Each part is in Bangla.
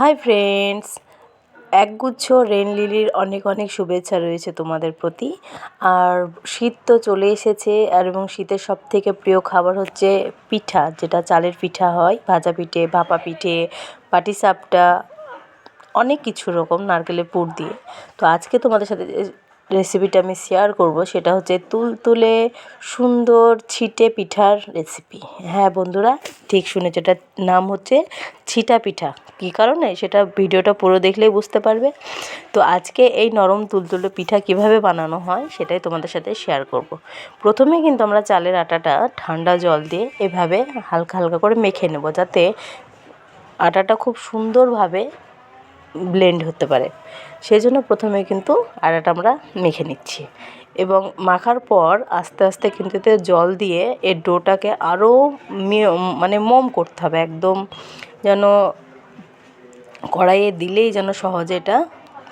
হাই ফ্রেন্ডস একগুচ্ছ রেন লিলির অনেক অনেক শুভেচ্ছা রয়েছে তোমাদের প্রতি। আর শীত তো চলে এসেছে, আর এবং শীতের সব থেকে প্রিয় খাবার হচ্ছে পিঠা, যেটা চালের পিঠা হয়, ভাজা পিঠে, ভাপা পিঠে পাটিসাপটা অনেক কিছু রকম, নারকেলের পুর দিয়ে। তো আজকে তোমাদের সাথে রেসিপিটা আমি শেয়ার করব। সেটা হচ্ছে তুলতুলে সুন্দর ছিটে পিঠার রেসিপি হ্যাঁ বন্ধুরা, ঠিক শুনেছ। এটার নাম হচ্ছে ছিটা পিঠা। কী কারণে? সেটা ভিডিওটা পুরো দেখলেই বুঝতে পারবে। তো আজকে এই নরম তুলতুলে পিঠা কীভাবে বানানো হয়, সেটাই তোমাদের সাথে শেয়ার করব। প্রথমে কিন্তু আমরা চালের আটাটা ঠান্ডা জল দিয়ে এভাবে হালকা হালকা করে মেখে নেব, যাতে আটাটা খুব সুন্দরভাবে ব্লেন্ড হতে পারে। সেই জন্য প্রথমে কিন্তু আটাটা আমরা মেখে নিচ্ছি। এবং মাখার পর আস্তে আস্তে কিন্তু এতে জল দিয়ে এর ডোটাকে আরও মানে মোম করতে হবে। একদম যেন কড়াইয়ে দিলেই যেন সহজে এটা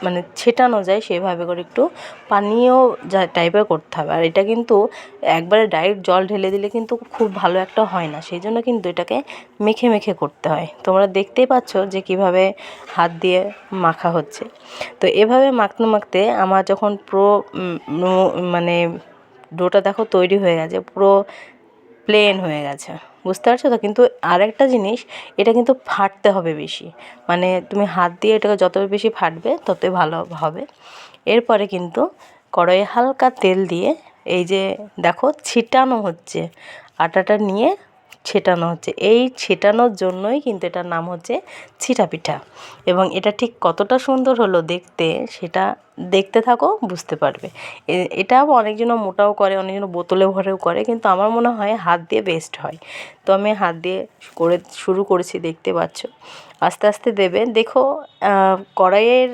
মানে ছেটানো যায় সেভাবে করে একটু পানীয় যা টাইপের করতে হবে। আর এটা কিন্তু একবারে ডাইরেক্ট জল ঢেলে দিলে কিন্তু খুব ভালো একটা হয় না। সেই জন্য কিন্তু এটাকে মেখে মেখে করতে হয়। তোমরা দেখতেই পাচ্ছ যে কীভাবে হাত দিয়ে মাখা হচ্ছে। তো এভাবে মাখতে মাখতে আমার যখন পুরো মানে ডোটা দেখো তৈরি হয়ে গেছে। পুরো প্লেন হয়ে গেছে। বুঝতে পারছ তো? কিন্তু আরেকটা জিনিস, এটা কিন্তু ফাটতে হবে বেশি। মানে তুমি হাত দিয়ে এটাকে যত বেশি ফাটবে, ততই ভালো হবে। এরপরে কিন্তু কড়াইয়ে হালকা তেল দিয়ে এই যে দেখো, ছিটানো হচ্ছে। আটাটা নিয়ে ছেটানো হচ্ছে। এই ছেটানোর জন্যই কিন্তু এটার নাম হচ্ছে ছিটা পিঠা এবং এটা ঠিক কতটা সুন্দর হলো দেখতে, সেটা দেখতে থাকো, বুঝতে পারবে। এটাও অনেকজন মোটাও করে, অনেকজন বোতলে ভরেও করে, কিন্তু আমার মনে হয় হাত দিয়ে বেস্ট হয়। তো আমি হাত দিয়ে করে, শুরু করেছি, দেখতে পাচ্ছ। আস্তে আস্তে দেবে। দেখো কড়াইয়ের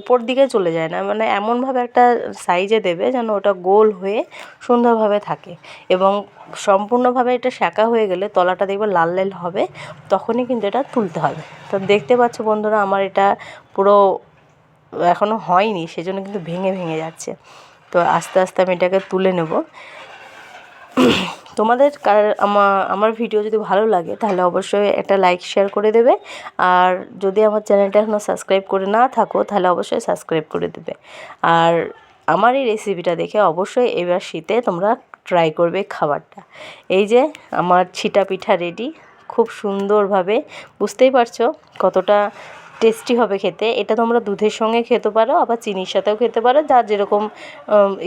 উপর দিকে চলে যায় না। মানে এমনভাবে একটা সাইজে দেবে যেন ওটা গোল হয়ে সুন্দরভাবে থাকে এবং সম্পূর্ণভাবে এটা শাঁকা হয়ে গেলে তলাটা দেখবে লাল লাল হবে, তখনই কিন্তু এটা তুলতে হবে। তো দেখতে পাচ্ছ বন্ধুরা, আমার এটা পুরো এখনও হয়নি, সেজন্য কিন্তু ভেঙে ভেঙে যাচ্ছে। তো আস্তে আস্তে আমি এটাকে তুলে নেব। তোমাদের আমার আমার ভিডিও যদি ভালো লাগে, তাহলে অবশ্যই একটা লাইক শেয়ার করে দেবে। আর যদি আমার চ্যানেলটা এখনও সাবস্ক্রাইব করে না থাকো, তাহলে অবশ্যই সাবস্ক্রাইব করে দেবে। আর আমার এই রেসিপিটা দেখে অবশ্যই এবার শীতে তোমরা ট্রাই করবে খাবারটা। এই যে আমার ছিটা পিঠা রেডি খুব সুন্দরভাবে, বুঝতেই পারছ কতটা টেস্টি হবে খেতে। এটা তোমরা দুধের সঙ্গে খেতে পারো, আবার চিনির সাথেও খেতে পারো। যার যেরকম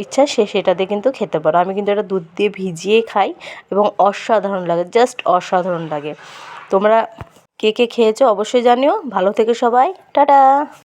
ইচ্ছা সে সেটা দিয়ে কিন্তু খেতে পারো। আমি কিন্তু এটা দুধ দিয়ে ভিজিয়ে খাই এবং অসাধারণ লাগে জাস্ট অসাধারণ লাগে। তোমরা কে কে খেয়েছো অবশ্যই জানিও। ভালো থেকে সবাই। টাটা!